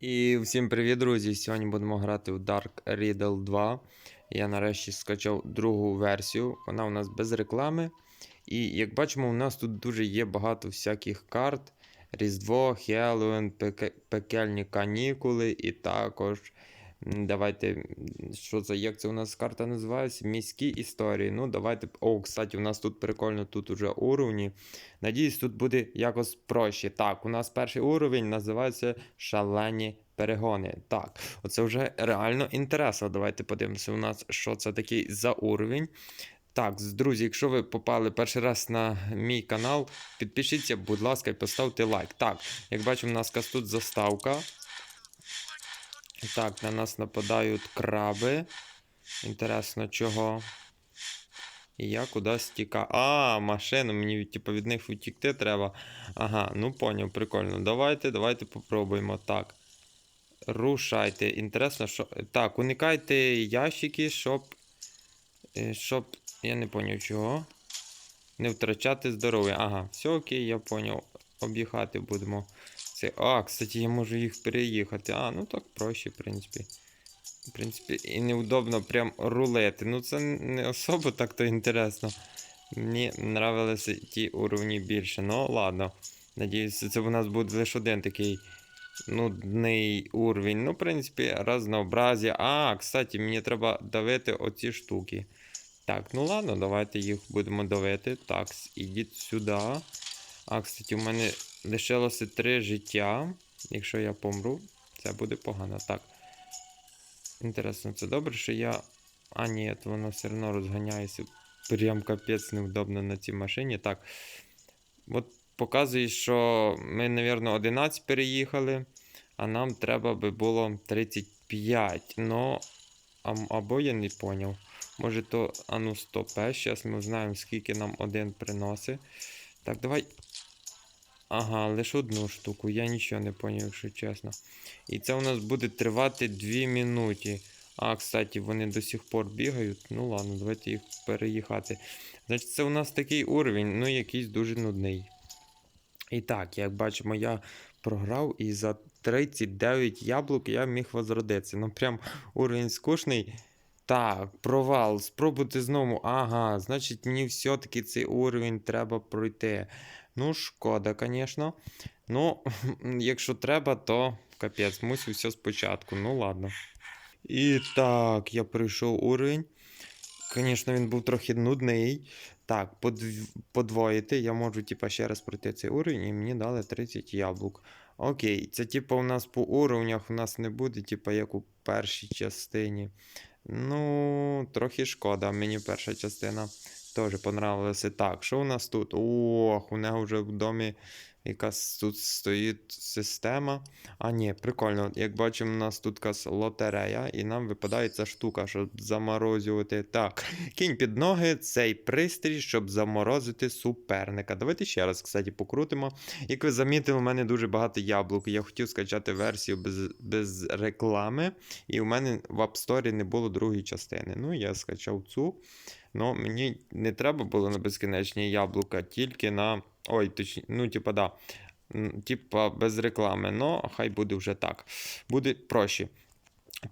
І всім привіт, друзі! Сьогодні будемо грати в Dark Riddle 2. Я нарешті скачав другу версію. Вона у нас без реклами. І як бачимо, у нас тут дуже є багато всяких карт. Різдво, Хеллоуін, пекельні канікули, і також. Давайте, що це, як це у нас карта називається? Міські історії. Ну, давайте. О, кстати, у нас тут прикольно, тут уже уровні. Надіюсь, тут буде якось проще. Так, у нас перший уровень називається Шалені перегони. Так, оце вже реально інтересно. Давайте подивимося, у нас що це такий за уровень. Так, друзі, якщо ви попали перший раз на мій канал, підпишіться, будь ласка, і поставте лайк. Так, як бачимо, у нас тут заставка. Так, на нас нападають краби. Інтересно, чого. І я кудись тікаю. А, машина, мені типу, від них утікти треба. Ага, ну поняв, прикольно. Давайте, давайте попробуємо. Так. Рушайте. Інтересно, що. Так, уникайте ящики, щоб. е, Щоб. Я не поняв чого. Не втрачати здоров'я. Ага, все окей, я поняв. Об'їхати будемо. Це. А, кстати, я можу їх переїхати. А, ну так проще, в принципі. В принципі, і неудобно прям рулети. Ну, це не особо так-то інтересно. Мені нравилися ті уровні більше. Ну, ладно. Надіюся, це у нас буде лише один такий нудний уровень. Ну, в принципі, разнообразія. А, кстати, мені треба давити оці штуки. Так, ну ладно, давайте їх будемо давити. Так, ідіть сюди. А, кстати, у мене лишилося три життя. Якщо я помру, це буде погано. Так. Інтересно, це добре, що я. А, ні, воно все одно розганяється. Прям капець невдобно на цій машині. Так. От показує, що ми, мабуть, 11 переїхали, а нам треба би було 35. Ну, або я не поняв. Може то, а ну стопе, зараз ми знаємо, скільки нам один приносить. Так, давай. Ага, лише одну штуку. Я нічого не поняв, якщо чесно. І це у нас буде тривати 2 минути. А, кстати, вони до сих пор бігають. Ну ладно, давайте їх переїхати. Значить, це у нас такий уровень, ну якийсь дуже нудний. І так, як бачимо, я програв і за 39 яблук я міг возродитися. Ну прям уровень скучний. Так, провал. Спробуйте знову. Ага, значить, мені все-таки цей уровень треба пройти. Ну, шкода, звісно. Ну, якщо треба, то капець, мусив все спочатку. Ну, ладно. І так, я пройшов уровень. Звісно, він був трохи нудний. Так, подв- подвоїти. Я можу, типа, ще раз пройти цей уровень, і мені дали 30 яблук. Окей, це типа у нас по уровнях у нас не буде, типа, як у першій частині. Ну, трохи шкода. Мені перша частина теж понравилася. Так, що у нас тут? Ох, у нього вже в домі якась тут стоїть система. А, ні, прикольно. Як бачимо, у нас тут якась лотерея, і нам випадає ця штука, щоб заморозювати. Так, кінь під ноги цей пристрій, щоб заморозити суперника. Давайте ще раз, кстати, покрутимо. Як ви замітили, у мене дуже багато яблук. Я хотів скачати версію без, без реклами, і у мене в App Store не було другої частини. Ну, я скачав цю. Ну, мені не треба було на безкінечні яблука, тільки на. Ой, точні, ну, типа, да. Типа без реклами. Ну, хай буде вже так. Буде проще.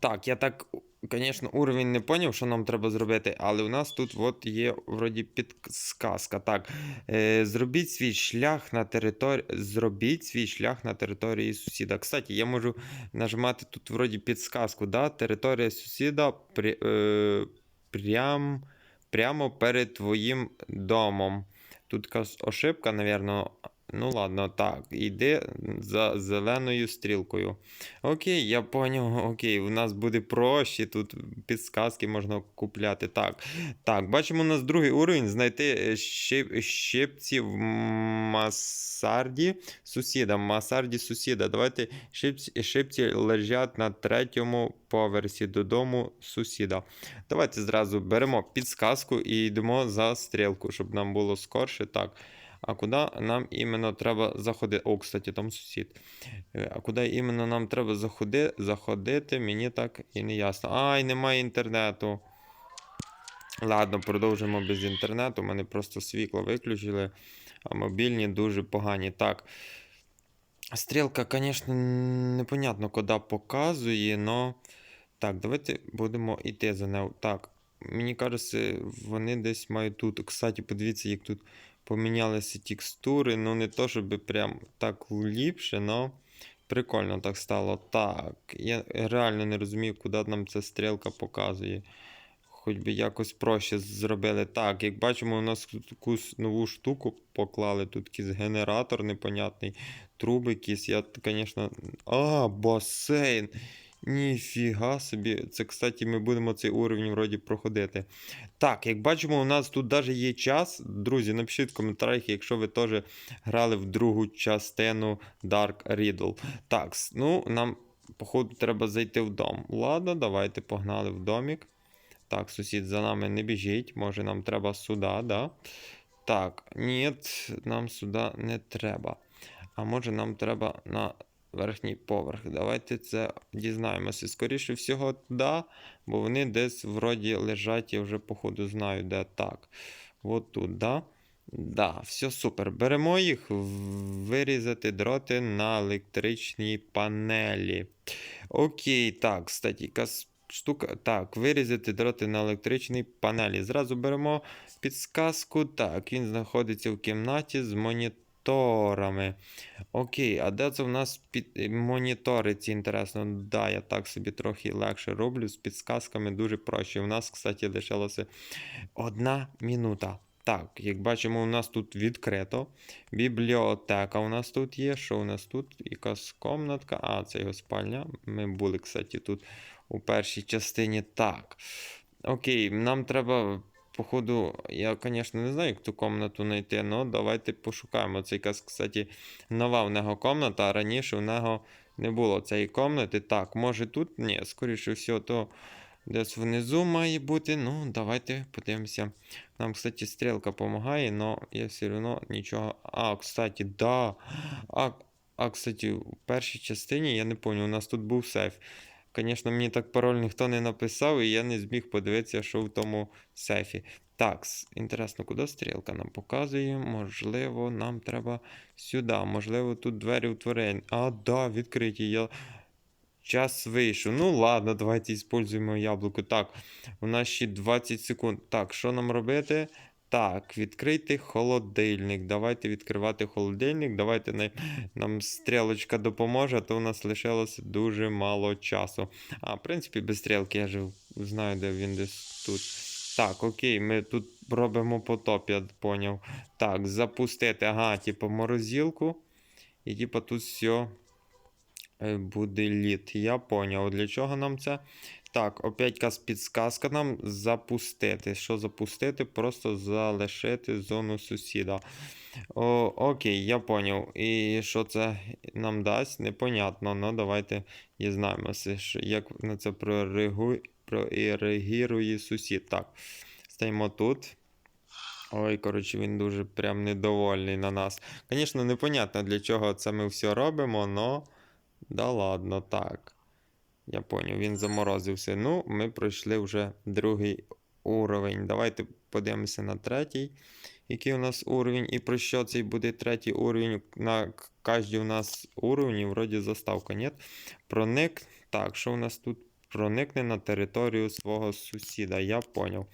Так, я так, звісно, уровень не поняв, що нам треба зробити, але у нас тут от є вроді підсказка. Так, е, зробіть свій шлях на території. Зробіть свій шлях на території сусіда. Кстати, я можу нажимати тут вроді підсказку, да? Територія сусіда при, е, прям, прямо перед твоїм домом. Тут ошибка, напевно. Ну ладно, так, йди за зеленою стрілкою. Окей, я поняв. Окей, у нас буде проще. Тут підсказки можна купляти. Так, так, бачимо, у нас другий уровень. Знайти е, щип, щипці в масарді сусіда. Масарді сусіда. Давайте щипці, щипці лежать на третьому поверсі додому сусіда. Давайте зразу беремо підсказку і йдемо за стрілку, щоб нам було скорше. Так. А куди нам іменно треба заходити? О, кстати, там сусід. Е, А куди іменно нам треба заходи... заходити, мені так і не ясно. Ай, немає інтернету. Ладно, продовжимо без інтернету. У мене просто світло виключили, а мобільні дуже погані. Так. Стрілка, звісно, непонятно, куди показує, но. Так, давайте будемо йти за нею. Так, мені кажеться, вони десь мають тут. Кстати, подивіться, як тут помінялися текстури. Ну, не то, щоб прям так ліпше, но прикольно так стало. Так, я реально не розумію, куди нам ця стрілка показує. Хоч би якось проще зробили. Так, як бачимо, у нас якусь нову штуку поклали. Тут якийсь генератор непонятний, труби якісь. Я, звісно. А, басейн! Ніфіга собі. Це, кстати, ми будемо цей уровень вроді проходити. Так, як бачимо, у нас тут навіть є час. Друзі, напишіть в коментарях, якщо ви теж грали в другу частину Dark Riddle. Так, ну, нам, походу, треба зайти в дом. Ладно, давайте погнали в домік. Так, сусід за нами не біжить. Може, нам треба сюди, да? Так, ні, нам сюди не треба. А може нам треба на верхній поверх. Давайте це дізнаємося. Скоріше всього, да, бо вони десь вроді лежать, я вже походу знаю, де так. От тут, да? Да, все супер. Беремо їх, вирізати дроти на електричній панелі. Окей, так, кстати, штука. Так, вирізати дроти на електричній панелі. Зразу беремо підсказку. Так, він знаходиться в кімнаті з моніторами. Окей, а де це в нас під... е, монітори ці інтересно? Да, я так собі трохи легше роблю з підсказками дуже проще. У нас, кстати, лишилося одна минута. Так, як бачимо, у нас тут відкрито. Бібліотека у нас тут є. Що у нас тут? Якась комнатка. А, це його спальня. Ми були, кстати, тут у першій частині. Так. Окей, нам треба. Походу, я, звісно, не знаю, як ту комнату знайти, але давайте пошукаємо. Це якась, кстати, нова в нього комната, а раніше в нього не було цієї комнати. Так, може тут? Ні, скоріше всього, то десь внизу має бути. Ну, давайте подивимося. Нам, кстати, стрілка допомагає, але я все одно нічого. А, кстати, да. А, а, кстати, у першій частині я не пам'ятаю, у нас тут був сейф. Звісно, мені так пароль ніхто не написав, і я не зміг подивитися, що в тому сейфі. Так, інтересно, куди стрілка нам показує? Можливо, нам треба сюди. Можливо, тут двері утворені. А, да, відкриті. Я... Час вийшов. Ну ладно, давайте используємо яблуко. Так, у нас ще 20 секунд. Так, що нам робити? Так, відкрийте холодильник. Давайте відкривати холодильник. Давайте най- нам стрілочка допоможе, а то у нас лишилося дуже мало часу. А, в принципі, без стрілки я ж знаю, де він десь тут. Так, окей, ми тут робимо потоп, я поняв. Так, запустити. Ага, типу морозилку. І типу тут все буде лід. Я поняв, для чого нам це? Так, опять якась підсказка нам запустити. Що запустити? Просто залишити зону сусіда. О, окей, я поняв. І що це нам дасть? Непонятно. Ну, давайте дізнаємося, як на це прореагує, сусід. Так, стаємо тут. Ой, коротше, він дуже прям недовольний на нас. Звісно, непонятно, для чого це ми все робимо, но. Да ладно, так. Я поняв, він заморозився. Ну, ми пройшли вже другий уровень. Давайте подивимося на третій. Який у нас уровень і про що цей буде третій уровень? На кожній у нас уровні вроді заставка, ні? Проник. Так, що у нас тут? Проникне на територію свого сусіда, я поняв.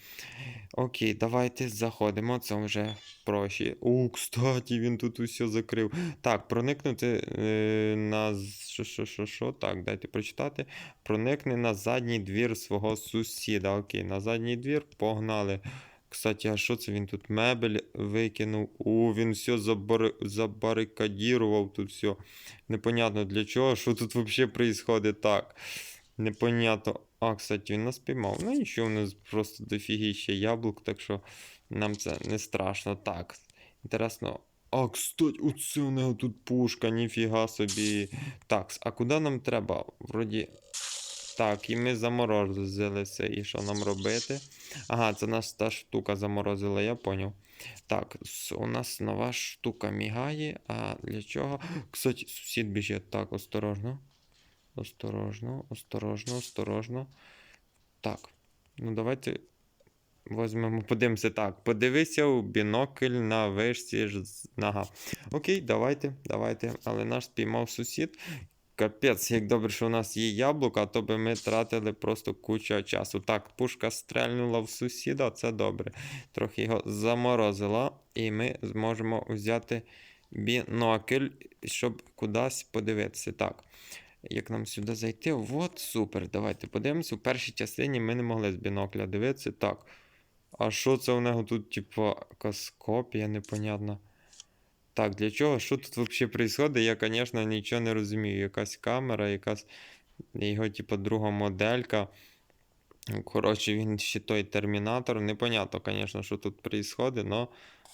Окей, давайте заходимо. Це вже проще. О, кстати, він тут усе закрив. Так, проникнути е, на. Що, що, що, що? Так, дайте прочитати. Проникне на задній двір свого сусіда. Окей, на задній двір погнали. Кстати, а що це він тут мебель викинув? О, він все забари... забарикадірував тут все. Непонятно для чого, що тут взагалі відбувається так. Непонятно. А, кстати, він нас піймав. Ну нічого, у нас просто дофігіще яблук, так що нам це не страшно. Так. Інтересно. А, кстати, оце у нього тут пушка, ніфіга собі. Так, а куди нам треба? Вроді. Так, і ми заморозилися. І що нам робити? Ага, це нас та штука заморозила, я поняв. Так, у нас нова штука мігає. А для чого? Кстати, сусід біжить. Так, осторожно. Осторожно, осторожно, осторожно. Так. Ну давайте. Возьмемо, подивимося так. Подивися у бінокль на вишці. з- Окей, давайте, давайте. Але наш спіймав сусід. Капець, як добре, що у нас є яблука, а то би ми тратили просто кучу часу. Так, пушка стрельнула в сусіда, це добре. Трохи його заморозила, і ми зможемо взяти бінокль, щоб кудись подивитися. Так. Як нам сюди зайти? От супер. Давайте подивимося. У першій частині ми не могли з бінокля дивитися. Так. А що це у нього тут, типу, якась копія, непонятна. Так, для чого? Що тут взагалі відбувається? Я, звісно, нічого не розумію. Якась камера, якась його, типу, друга моделька. Коротше, він ще той термінатор. Непонятно, звісно, що тут відбувається, але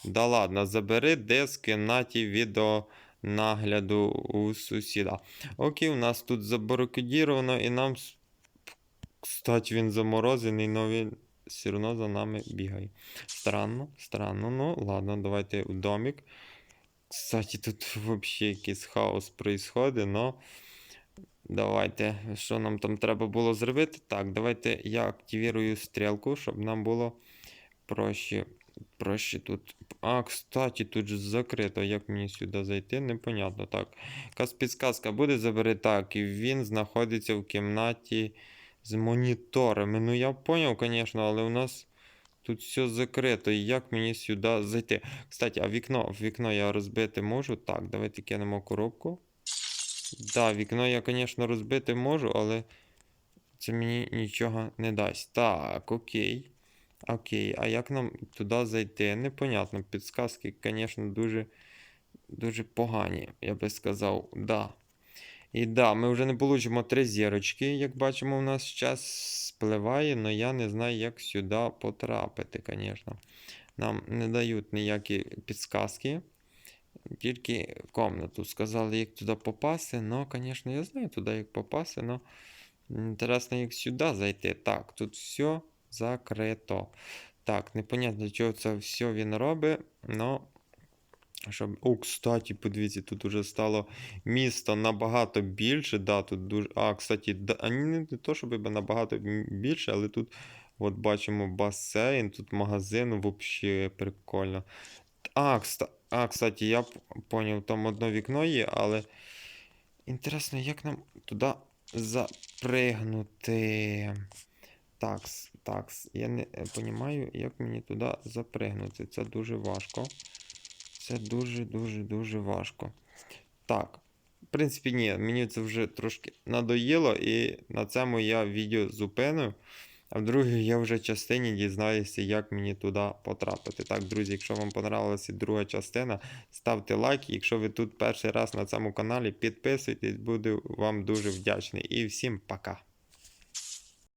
да ладно, забери диски на ті відео нагляду у сусіда. Окей, у нас тут забарокодіровано, і нам, кстати, він заморозений, але він все одно за нами бігає. Странно, странно. Ну, ладно, давайте у домик. Кстати, тут взагалі якийсь хаос происходить, но давайте, що нам там треба було зробити? Так, давайте я активірую стрілку, щоб нам було проще, проще тут. А, кстати, тут же закрито. Як мені сюди зайти? Непонятно. Так. Якась підсказка буде, забери так. І він знаходиться в кімнаті з моніторами. Ну, я поняв, звісно, але у нас тут все закрито. І як мені сюди зайти? Кстати, а вікно, вікно я розбити можу? Так, давайте кинемо коробку. Да, вікно я, звісно, розбити можу, але це мені нічого не дасть. Так, окей. Окей, а як нам туди зайти? Непонятно. Підсказки, звісно, дуже, дуже погані, я би сказав. Да. І да, ми вже не получимо три зірочки. Як бачимо, у нас час спливає, але я не знаю, як сюди потрапити, звісно. Нам не дають ніякі підсказки. Тільки комнату. Сказали, як туди попасти. Ну, звісно, я знаю туди, як попасти, але інтересно, як сюди зайти. Так, тут все закрито. Так, непонятно, для чого це все він робить, но. Щоб... О, кстати, подивіться, тут уже стало місто набагато більше. Да, тут дуже... А, кстати, да... не, то, щоб набагато більше, але тут от бачимо басейн, тут магазин, взагалі прикольно. А, кста... а, кстати, я поняв, там одно вікно є, але. Інтересно, як нам туди запригнути. Такс, такс. Я не розумію, як мені туди запригнути. Це дуже важко. Це дуже-дуже-дуже важко. Так. В принципі, ні, мені це вже трошки надоїло, і на цьому я відео зупиню. А в другій я вже частині дізнаюся, як мені туди потрапити. Так, друзі, якщо вам понравилася друга частина, ставте лайк. Якщо ви тут перший раз на цьому каналі, підписуйтесь, буду вам дуже вдячний. І всім пока.